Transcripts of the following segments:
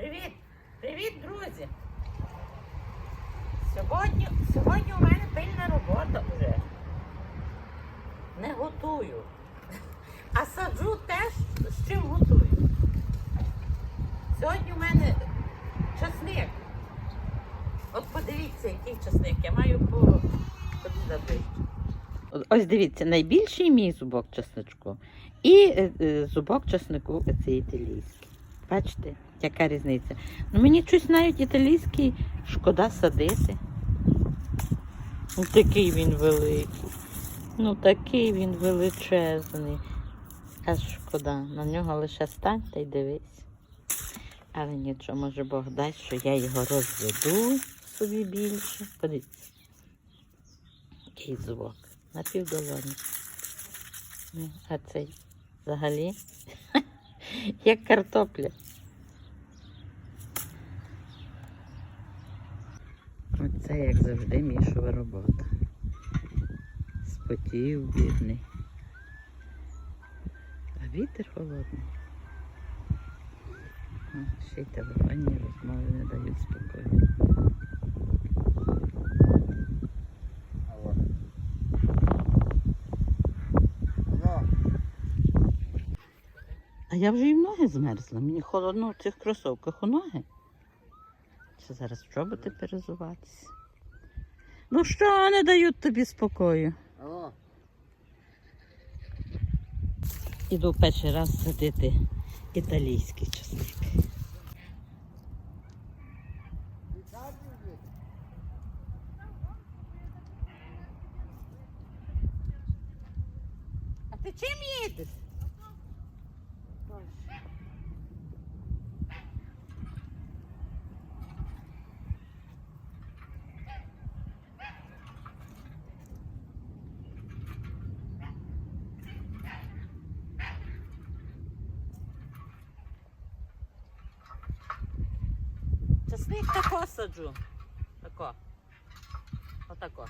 Привіт! Привіт, друзі! Сьогодні, сьогодні у мене пильна робота вже. Не готую. А саджу теж з чим готую. Сьогодні у мене часник. От подивіться, який часник. Я маю по ближче. Ось дивіться, найбільший мій зубок чесночку і е, е, зубок чеснику цей італійський. Бачите, яка різниця? Ну мені щось навіть італійський шкода садити. Ну, такий він великий. Ну такий він величезний. Аж шкода. На нього лише стань та й дивись. Але нічого, може Бог дасть, що я його розведу собі більше. Подивіться. Який зубок. На півдолоні. Ну, А цей взагалі як картопля. Оце, як завжди, мішова робота. Спотів бідний. А вітер холодний. Ще й телефонні розмови не дають спокою. Алло. Алло. А я вже і в ноги змерзла. Мені холодно в цих кросовках у ноги. Ще зараз чоботи перезуватися. Ну що не дають тобі спокою? Алло. Іду перший раз садити італійський часник. А ти чим їдеш? Часник тако. Тако. Отако.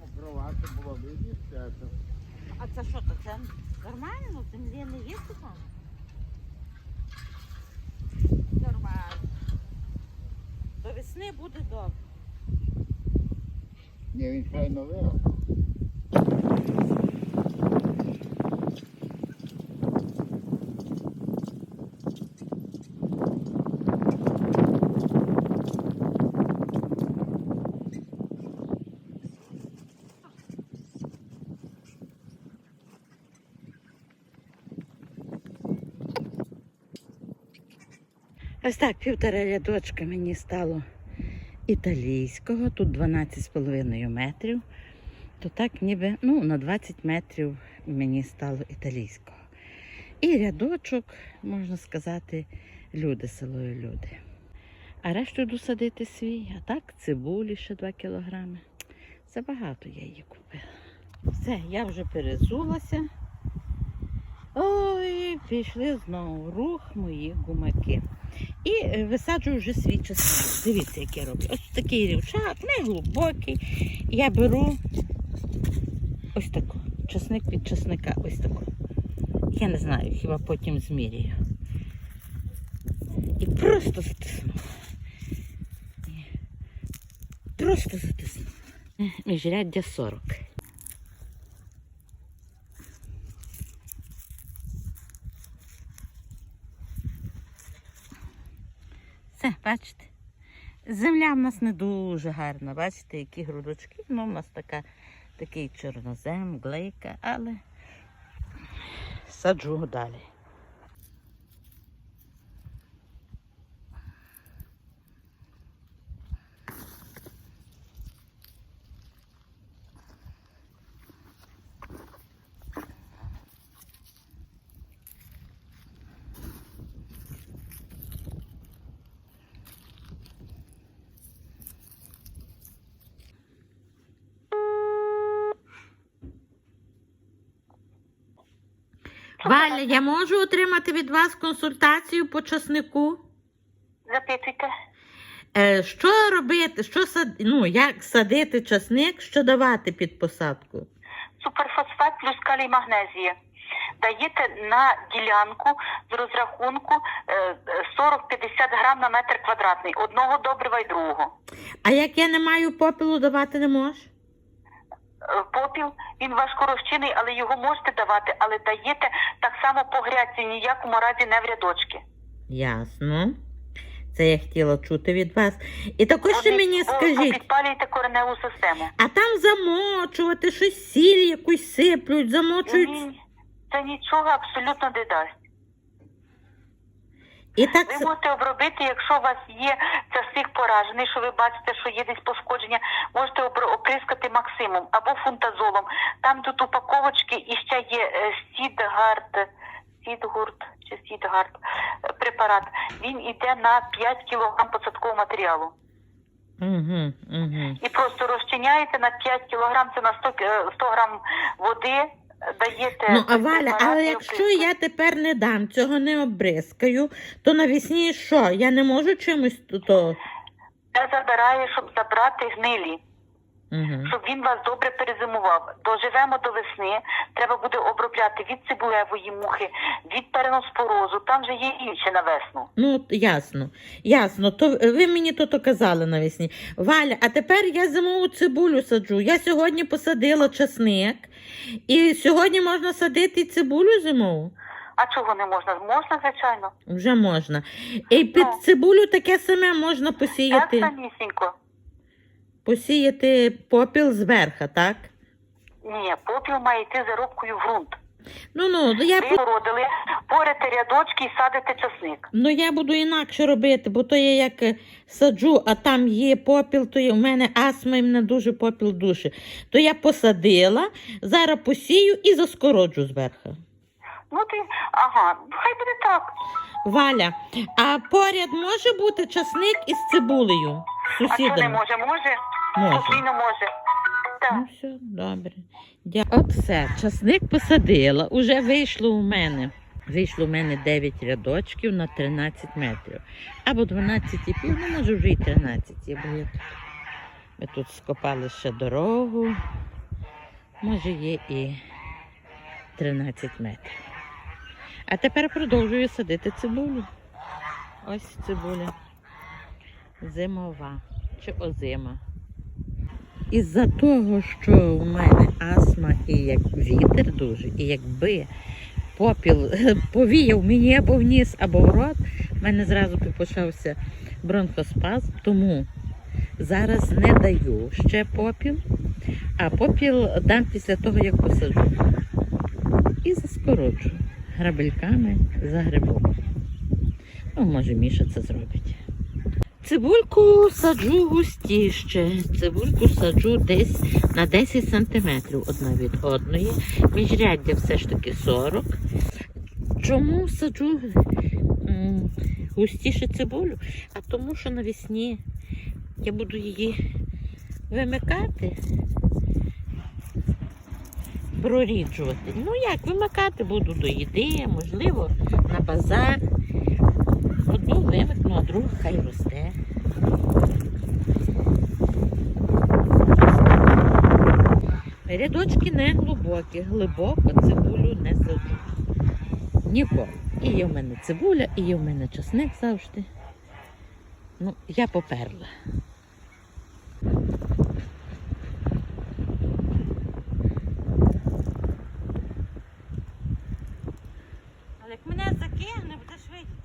Мокровато було. А це що, то це нормально? Землі не є там? Нормально. До весни буде добре. Ні, він файно вирос. Ось так, півтора рядочка мені стало італійського, тут 12,5 метрів. То так ніби ну, на 20 метрів мені стало італійського. І рядочок, можна сказати, люди, селою люди. А решту йду садити свій, а так цибулі ще 2 кілограми. Забагато я її купила. Все, я вже перезулася. Ой, пішли знову рух мої гумаки. І е, висаджую вже свій часник. Дивіться, як я роблю. Ось такий рівчак, не глибокий. Я беру ось таку. Часник від часника, ось таку. Я не знаю, хіба потім зміряю. І просто затисну. Просто затисну. Міжряддя 40. Все, бачите. Земля в нас не дуже гарна, бачите, які грудочки. Ну, у нас така, такий чорнозем, глейка, але саджу далі. Валя, я можу отримати від вас консультацію по часнику? Запитуйте. Е, що робити? Що сад... ну, як садити часник, що давати під посадку? суперфосфат плюс калій магнезія. Даєте на ділянку з розрахунку е, 40-50 грам на метр квадратний, одного добрива і другого. А як я не маю попелу, давати не можу? Е, Попіл він важко розчинний, але його можете давати, але даєте так само по грядці, ніякому разі не в рядочки. Ясно. Це я хотіла чути від вас. І також ще мені бо скажіть, підпалюєте кореневу систему. а там замочувати, щось сіль якусь сиплють, замочують. Ні, це нічого абсолютно не дасть. І так Ви можете обробити, якщо у вас є часник поражений, що ви бачите, що є десь пошкодження, можете оприскати максимум або фунтазолом. Там тут упаковочки і ще є е, Сідгард, Сідгурт чи Сідгард е, препарат. Він йде на 5 кг посадкового матеріалу. Угу, угу. І просто розчиняєте на 5 кг, це на 100, е, 100 грам води. Даєте Ну, а Валя, але якщо я тепер не дам, цього не обризкаю, то навесні що? Я не можу чимось то- то. забираю, щоб забрати гнилі. Угу. щоб він вас добре перезимував. Доживемо до весни, треба буде обробляти від цибулевої мухи, від переноспорозу, там вже є інше на весну. Ну, ясно, ясно. То ви мені то, то казали навесні. Валя, а тепер я зимову цибулю саджу. Я сьогодні посадила часник, і сьогодні можна садити цибулю зимову. А чого не можна? Можна, звичайно. Вже можна. І під Ну. цибулю таке саме можна посіяти. Так самісінько. Посіяти попіл зверха, так? Ні, попіл має йти зарубкою в ґрунт. Ну ну я Ви городили, порите рядочки і садите часник. Ну, я буду інакше робити, бо то я як е, саджу, а там є попіл, то є, у мене астма і мене дуже попіл душі. То я посадила, зараз посію і заскороджу зверху. Ну ти, ага, хай буде так. Валя, а поряд може бути часник із цибулею? А що не сусідами? може? Може? Може. Постійно може. Так. Ну, все, добре. Дя... От все, часник посадила, уже вийшло у мене. Вийшло у мене 9 рядочків на 13 метрів. Або 12,5, ну може вже і 13, є, бо я тут. Ми тут скопали ще дорогу. Може є і 13 метрів. А тепер продовжую садити цибулю. Ось цибуля. Зимова чи озима. Із-за того, що у мене астма і як вітер дуже, і якби попіл повіяв мені або вніс, або в рот, в мене зразу почався бронхоспазм, тому зараз не даю ще попіл, а попіл дам після того, як посаджу. І заскороджу грабельками за грибом. Ну, може, Міша це зробить. Цибульку саджу густіше. Цибульку саджу десь на 10 сантиметрів одна від одної. Міжряддя все ж таки 40. Чому саджу густіше цибулю? А тому, що навесні я буду її вимикати, проріджувати. Ну як, вимикати буду до їди, можливо, на базар. Одну вимикну, а другу хай росте. Рядочки не глибокі, глибоко цибулю не саджу. Ніколи. І є в мене цибуля, і є в мене часник завжди. Ну, я поперла. Але як мене закигне, будеш видіти.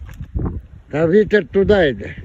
Та вітер туди йде.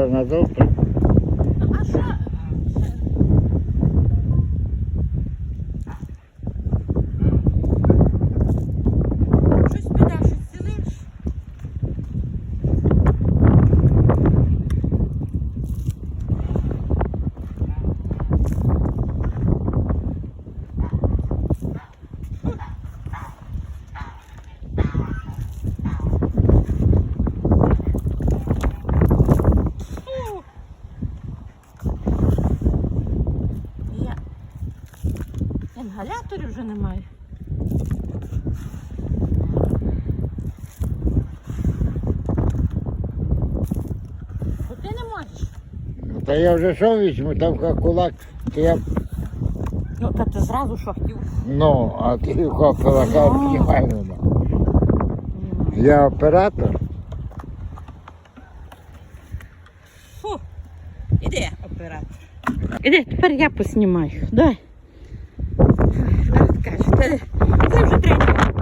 Його на завтра. А що? Щось піде, щось цілиш. Фу. Я... Інгаляторів вже немає. Бо ти не можеш. Ну, Та я вже що візьму, там як кулак, то я, Ну, та ти зразу що хотів. ну, а ти як кулака обнімай мене. Я оператор. Фу. Іди, оператор. Іди, тепер я поснімаю. Дай. Це, це вже третя.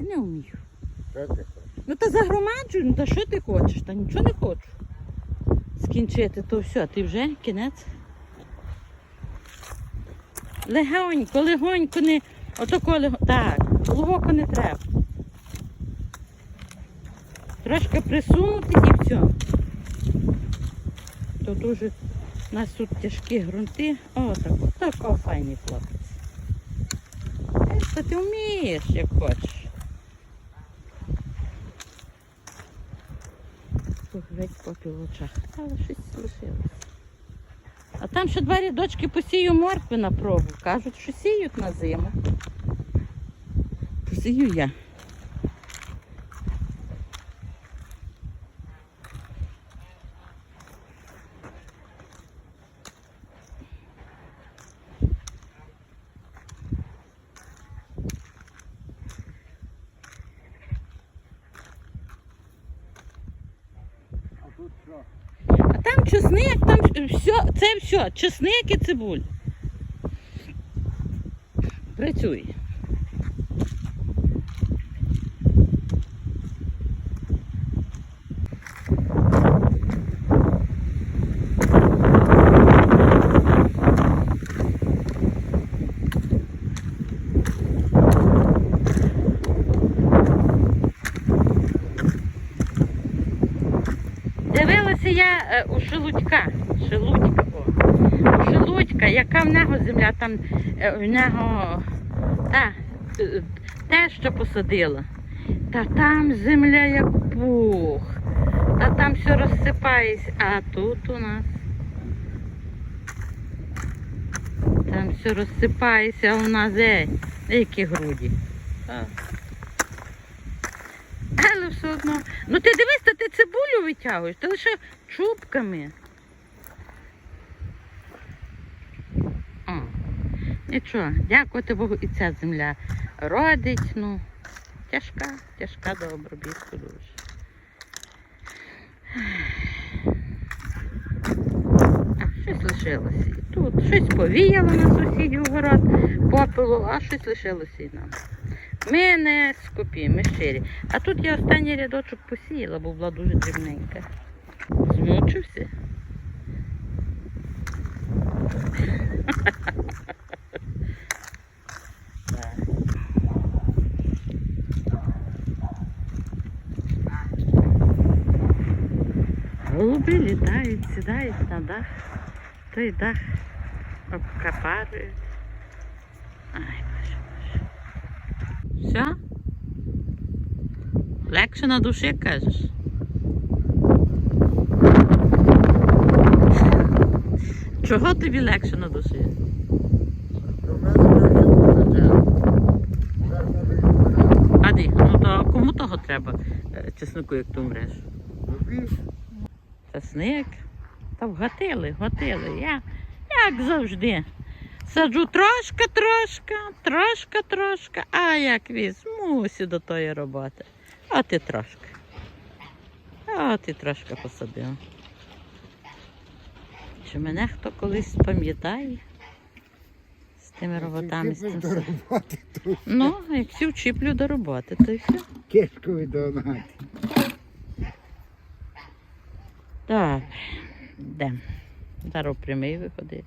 Не вмію. Що ти хочеш? Ну та загромаджуй, ну та що ти хочеш? Та нічого не хочу. Скінчити, то все, ти вже кінець. Легонько, легонько не. Отако лего... Так, глибоко не треба. Трошки присунути і все. То дуже у нас тут тяжкі ґрунти. О, так, тако файний хлопець. Е, Та ти вмієш, як хочеш. Геть попіл в очах. Але щось лишилось. А там ще два рядочки посію моркви на пробу. Кажуть, що сіють на зиму. Посію я. А там чесник, там все, це все, чесник і цибуль. Працює. Я е, у Шелудька. Шелудька. У Шелудька, яка в нього земля, там е, в нього та, е, те, що посадила. Та там земля як пух. Та там все розсипається. А тут у нас. Там все розсипається, а у нас ей, які груді. Все одно. Ну ти дивись, та ти цибулю витягуєш, ти лише чубками. О, нічого, дякувати Богу, і ця земля родить, ну, тяжка, тяжка до обробітку дуже. А, щось лишилося і тут. Щось повіяло на сусідів город, попелу, а щось лишилося і нам. Ми не скупі, ми щирі. А тут я останній рядочок посіяла, бо була дуже дрібненька. Змучився. Голуби літають, сідають на дах, той дах обкапарують. Ай. Все? Легше на душі кажеш. Чого тобі легше на душі? Аді, ну то кому того треба е, чеснику, як ти умреш? Чесник. Та вгатили, вгатили. Я, як завжди. Саджу трошки, трошки, трошки, трошки, а як візьмуся до тої роботи. А ти трошки. А ти трошки посадив. Чи мене хто колись пам'ятає з тими роботами? З роботи тут Ну, як всі вчіплю до роботи, то й все. кишкою догнати. Так, йдемо. Зараз прямий виходить.